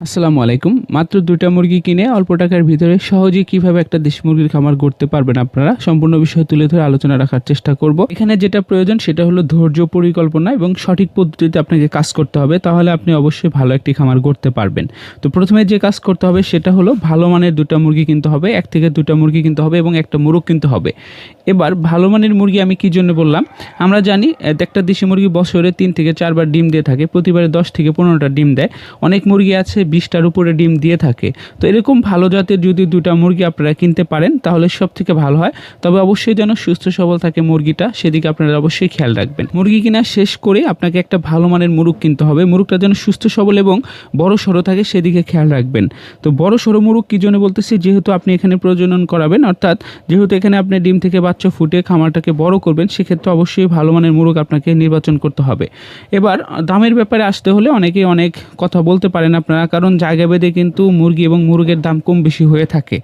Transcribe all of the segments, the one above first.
আসসালামু আলাইকুম। মাত্র দুটা মুরগি কিনে অল্প টাকার ভিতরে সহজেই কীভাবে একটা দেশি মুরগির খামার করতে পারবেন আপনারা, সম্পূর্ণ বিষয় তুলে ধরে আলোচনা রাখার চেষ্টা করব। এখানে যেটা প্রয়োজন সেটা হলো ধৈর্য, পরিকল্পনা এবং সঠিক পদ্ধতিতে আপনাকে কাজ করতে হবে, তাহলে আপনি অবশ্যই ভালো একটি খামার করতে পারবেন। তো প্রথমে যে কাজ করতে হবে সেটা হলো ভালো মানের দুটা মুরগি কিনতে হবে, এক থেকে দুটা মুরগি কিনতে হবে এবং একটা মুরগ কিনতে হবে। এবার ভালো মানের মুরগি আমি কি জন্য বললাম? আমরা জানি একটা দেশি মুরগি বছরে তিন থেকে চারবার ডিম দিয়ে থাকে, প্রতিবারে দশ থেকে পনেরোটা ডিম দেয়। অনেক মুরগি আছে বিশটার উপরে ডিম দিয়ে থাকে। তো এরকম ভালো জাতের যদি দুটা মুরগি আপনারা কিনতে পারেন, তাহলে সব থেকে ভালো হয়। তবে অবশ্যই যেন সুস্থ সবল থাকে মুরগিটা, সেদিকে আপনারা অবশ্যই খেয়াল রাখবেন। মুরগি কিনা শেষ করে আপনাকে একটা ভালো মানের মুরগ কিনতে হবে। মুরগটা যেন সুস্থ সবল এবং বড় সড়ো থাকে, সেদিকে খেয়াল রাখবেন। তো বড় সড়ো মুরগ কী জন্য বলতেছি? যেহেতু আপনি এখানে প্রজনন করাবেন, অর্থাৎ যেহেতু এখানে আপনি ডিম থেকে বাচ্চা ফুটে খামারটাকে বড় করবেন, সেক্ষেত্রে অবশ্যই ভালো মানের মুরগ আপনাকে নির্বাচন করতে হবে। এবার দামের ব্যাপারে আসতে হলে অনেকেই অনেক কথা বলতে পারেন আপনারা কারণ জায়গা ভেদে কিন্তু মুরগি এবং মুরগের দাম কম বেশি হয়ে থাকে।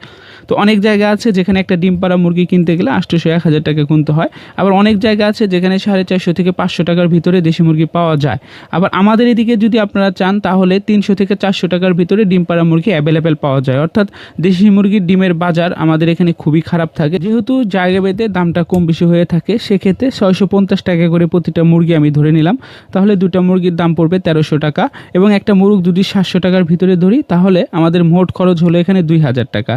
তো অনেক জায়গা আছে যেখানে একটা ডিম পাড়া মুরগি কিনতে গেলে আটশোশো এক হাজার টাকা কিনতে হয়। আবার অনেক জায়গা আছে যেখানে সাড়ে চারশো থেকে পাঁচশো টাকার ভিতরে দেশি মুরগি পাওয়া যায়। আবার আমাদের এদিকে যদি আপনারা চান, তাহলে তিনশো থেকে চারশো টাকার ভিতরে ডিম পাড়া মুরগি অ্যাভেলেবেল পাওয়া যায়। অর্থাৎ দেশি মুরগির ডিমের বাজার আমাদের এখানে খুবই খারাপ থাকে। যেহেতু জায়গা ভেদে দামটা কম বেশি হয়ে থাকে, সেক্ষেত্রে ছয়শো পঞ্চাশ টাকা করে প্রতিটা মুরগি আমি ধরে নিলাম। তাহলে দুটা মুরগির দাম পড়বে তেরোশো টাকা এবং একটা মুরগ যদি সাতশো টাকার ভিতরে ধরি, তাহলে আমাদের মোট খরচ হলো এখানে দুই হাজার টাকা।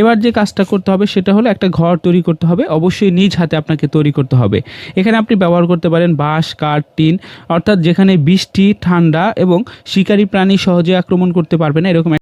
এবার যে কাজটা করতে হবে সেটা হলো একটা ঘর তৈরি করতে হবে, অবশ্যই নিজ হাতে আপনাকে তৈরি করতে হবে। এখানে আপনি ব্যবহার করতে পারেন বাঁশ, কাঠ, টিন, অর্থাৎ যেখানে বৃষ্টি, ঠান্ডা এবং শিকারী প্রাণী সহজে আক্রমণ করতে পারবে না, এরকম